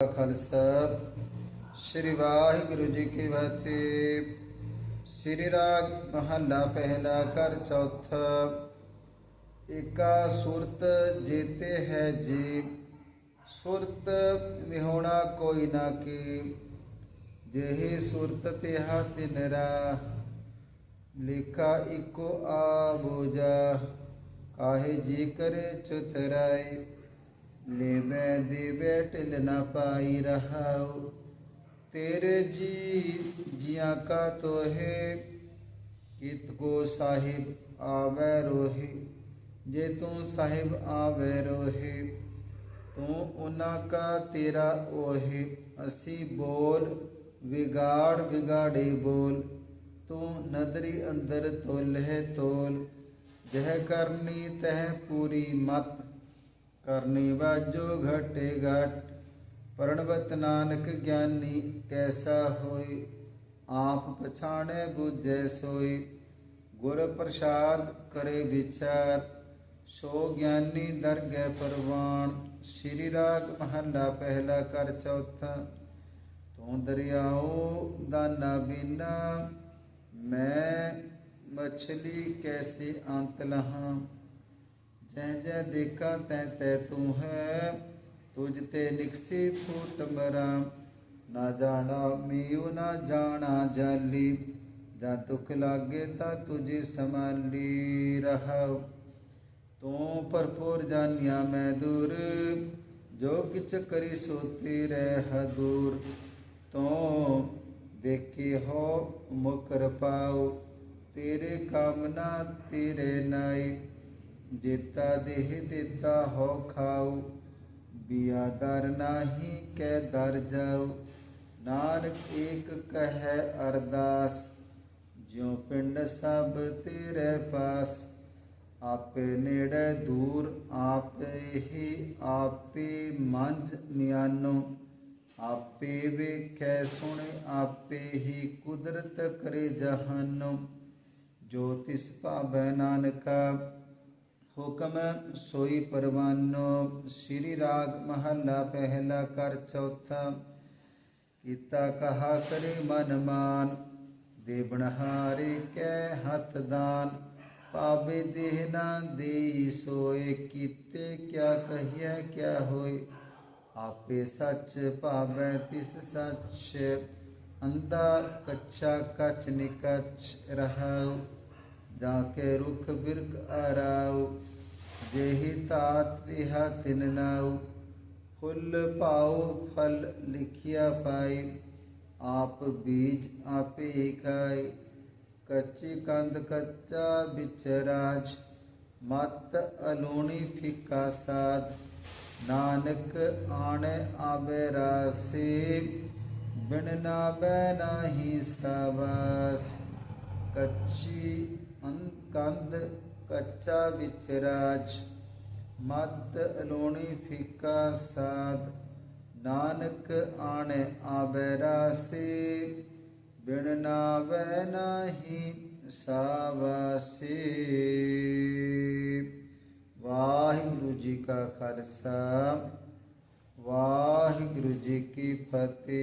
ਕਾ ਖਾਲਸਾ ਸ੍ਰੀ ਵਾਹਿਗੁਰੂ ਜੀ ਕੀ ਫਤਿਹ ਸ੍ਰੀ ਰਾਗ ਮਹੱਲਾ ਪਹਿਲਾ ਕਰ ਚੌਥਾ ਏਕਾ ਸੁਰਤ ਜੀਤੇ ਹੈ ਜੀ ਸੁਰਤ ਵਿਹੋਣਾ ਕੋਈ ਨਾ ਕੀ ਜਿਹੀ ਸੁਰਤ ਤਿਹਾ ਤਿਨਰਾ ਲਿਖਾ ਇਕੋ ਆਬੋਜਾ ਕਾਹੇ ਜੀ ਕਰੇ ਚੁਤਰਾਏ ਲੈਵੇ ਦੇਵੇ ਟਿਲ ਨਾ ਪਾਈ ਰਹਾਉ ਤੇਰੇ ਜੀ ਜੀਆਂ ਕਾ ਤੋਹੇ ਕਿਤ ਕੋ ਸਾਹਿਬ ਆਵੇ ਰੋਹੇ ਜੇ ਤੂੰ ਸਾਹਿਬ ਆਵੇ ਰੋਹੇ ਤੂੰ ਉਹਨਾਂ ਕਾ ਤੇਰਾ ਓਹੇ ਅਸੀਂ ਬੋਲ ਵਿਗਾੜ ਵਿਗਾੜੇ ਬੋਲ ਤੂੰ ਨਦਰੀ ਅੰਦਰ ਤੋਲ ਹੈ ਤੋਲ ਜਹ ਕਰਨੀ ਤਹ ਪੂਰੀ ਮਤ ਕਰਨੀ ਵਾਜੋ ਘਟੇ ਘਟ, ਪਰਣਵਤ ਨਾਨਕ ਗਿਆਨੀ ਕੈਸਾ ਹੋਏ ਆਪ ਪਛਾਣੇ ਬੁਝੈ ਸੋਈ, ਗੁਰ ਪ੍ਰਸਾਦ ਕਰੇ ਵਿਚਾਰ, ਸੋ ਗਿਆਨੀ ਦਰਗਹਿ ਪਰਵਾਨ ਸ੍ਰੀ ਰਾਗ ਮਹੱਲਾ ਪਹਿਲਾ ਕਰ ਚੌਥਾ, ਤੂੰ ਦਰਿਆਓ ਦਾਨਾ ਬਿਨਾ, ਮੈਂ ਮਛਲੀ ਕੈਸੀ ਅੰਤ ਲਹਾਂ। जय देखा तै तै तू है तुझ ते निकसी फूट मरा ना जाना मियो ना जाना जाली जा दुख लागे ता तुझी संभाली रह तू भरपूर जानिया मैं दूर जो किच करी सोती रह दूर तो देखी हो मुकर पाओ तेरे कामना तेरे नाई ਜੇਤਾ ਦੇਹ ਦਿੱਤਾ ਹੋ ਖਾਉ, ਬਿਆ ਦਰ ਨਾਹੀ ਕੈ ਦਰ ਜਾਉ। ਨਾਨਕ ਏਕ ਕਹੈ ਅਰਦਾਸ, ਜਿਉ ਪਿੰਡ ਸਭ ਤੇਰੇ ਪਾਸ। ਆਪੇ ਨੇੜੇ ਦੂਰ ਆਪੇ ਹੀ ਆਪੇ ਮੰਜ ਨਿਆਨੋ। ਆਪੇ ਵੇਖੈ ਸੁਣੇ, ਆਪੇ ਹੀ ਕੁਦਰਤ ਕਰੇ ਜਹਾਨੋ। ਜੋ ਤਿਸ ਭਾਵੈ ਨਾਨਕਾ हुक्म सोई परवानो, श्री राग महला पहला कर चौथा। किता कहा करे मन मान दे बनहारे कै हथ दान। पावे देह ना दे सोए, किते क्या कहिए क्या होए। आपे सच पावे तिस सच, अंधा कच्चा कच निकच रहा जाके रुख बिरक अराउ, जेहि तात तिहा तिन नाउ। फुल पाओ फल लिखिया पाई, आप बीज आप खाई। कच्ची कंद कच्चा बिचराज मत अलोनी फिका साध। नानक आने आबे रासे, बिन नाबे नाही साबास कच्ची कंद कच्चा विचराज मत अलोनी फीका साध नानक आने आबरासी बिन वैना ही सावासी वाहिगुरु जी का खालसा वाहिगुरु जी की फतेह